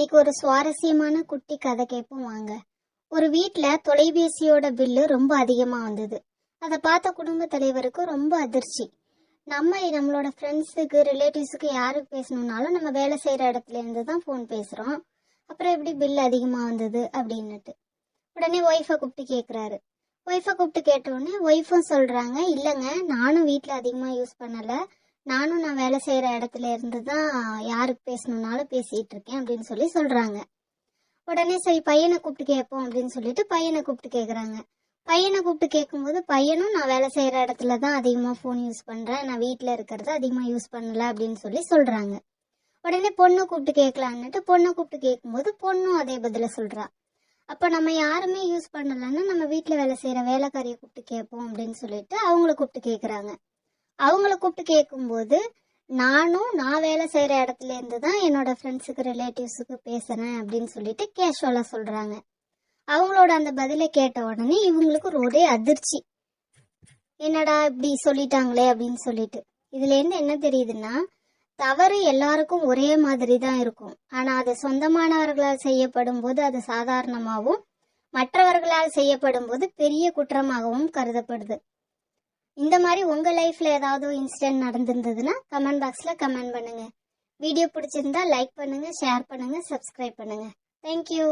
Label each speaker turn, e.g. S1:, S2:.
S1: இன்னைக்கு ஒரு சுவாரஸ்யமான குட்டி கதை கேட்போம் வாங்க. ஒரு வீட்டில் தொலைபேசியோட பில்லு ரொம்ப அதிகமாக வந்தது. அதை பார்த்த குடும்ப தலைவருக்கு ரொம்ப அதிர்ச்சி. நம்ம நம்மளோட ஃப்ரெண்ட்ஸுக்கு ரிலேட்டிவ்ஸுக்கு யாருக்கு பேசணுன்னாலும் நம்ம வேலை செய்கிற இடத்துல இருந்து தான் ஃபோன் பேசுகிறோம் அப்புறம் எப்படி பில் அதிகமாக வந்தது அப்படின்னுட்டு. உடனே ஒய்ஃபை கூப்பிட்டு கேட்குறாரு ஒய்ஃபை கூப்பிட்டு கேட்டவுடனே ஒய்ஃபும் சொல்கிறாங்க இல்லைங்க நானும் வீட்டில் அதிகமாக யூஸ் பண்ணலை. நானும் நான் வேலை செய்கிற இடத்துல இருந்து தான் யாருக்கு பேசணுன்னாலும் பேசிகிட்டு இருக்கேன் அப்படின்னு சொல்லி சொல்கிறாங்க உடனே சரி பையனை கூப்பிட்டு கேட்போம் அப்படின்னு சொல்லிட்டு பையனை கூப்பிட்டு கேட்குறாங்க பையனை கூப்பிட்டு கேட்கும்போது பையனும் நான் வேலை செய்கிற இடத்துல தான் அதிகமாக ஃபோன் யூஸ் பண்ணுறேன் நான் வீட்டில் இருக்கிறத அதிகமாக யூஸ் பண்ணல அப்படின்னு சொல்லி சொல்கிறாங்க உடனே பொண்ணை கூப்பிட்டு கேட்கலான்னுட்டு பொண்ணை கூப்பிட்டு கேட்கும்போது பொண்ணும் அதே பதில சொல்கிறா அப்போ நம்ம யாருமே யூஸ் பண்ணலன்னா நம்ம வீட்டில் வேலை செய்கிற வேலைக்காரியை கூப்பிட்டு கேட்போம் அப்படின்னு சொல்லிட்டு அவங்கள கூப்பிட்டு கேட்குறாங்க அவங்கள கூப்பிட்டு கேட்கும்போது நானும் நான் வேலை செய்கிற இடத்துல இருந்து தான் என்னோட ஃப்ரெண்ட்ஸுக்கு ரிலேட்டிவ்ஸுக்கு பேசுகிறேன் அப்படின்னு சொல்லிட்டு கேஷுவலாக சொல்கிறாங்க அவங்களோட அந்த பதிலை கேட்ட உடனே இவங்களுக்கு ஒரே அதிர்ச்சி. என்னடா இப்படி சொல்லிட்டாங்களே? அப்படின்னு சொல்லிட்டு. இதுலேருந்து என்ன தெரியுதுன்னா தவறு எல்லாருக்கும் ஒரே மாதிரி தான் இருக்கும். ஆனால் அது சொந்தமானவர்களால் செய்யப்படும் போது அது சாதாரணமாகவும் மற்றவர்களால் செய்யப்படும் போது பெரிய குற்றமாகவும் கருதப்படுது. இந்த மாதிரி உங்கள் லைஃப்பில் ஏதாவது இன்சிடென்ட் நடந்திருந்ததுன்னா கமெண்ட் பாக்ஸில் கமெண்ட் பண்ணுங்கள் வீடியோ பிடிச்சிருந்தா லைக் பண்ணுங்கள் ஷேர் பண்ணுங்கள் சப்ஸ்கிரைப் பண்ணுங்கள் தேங்க்யூ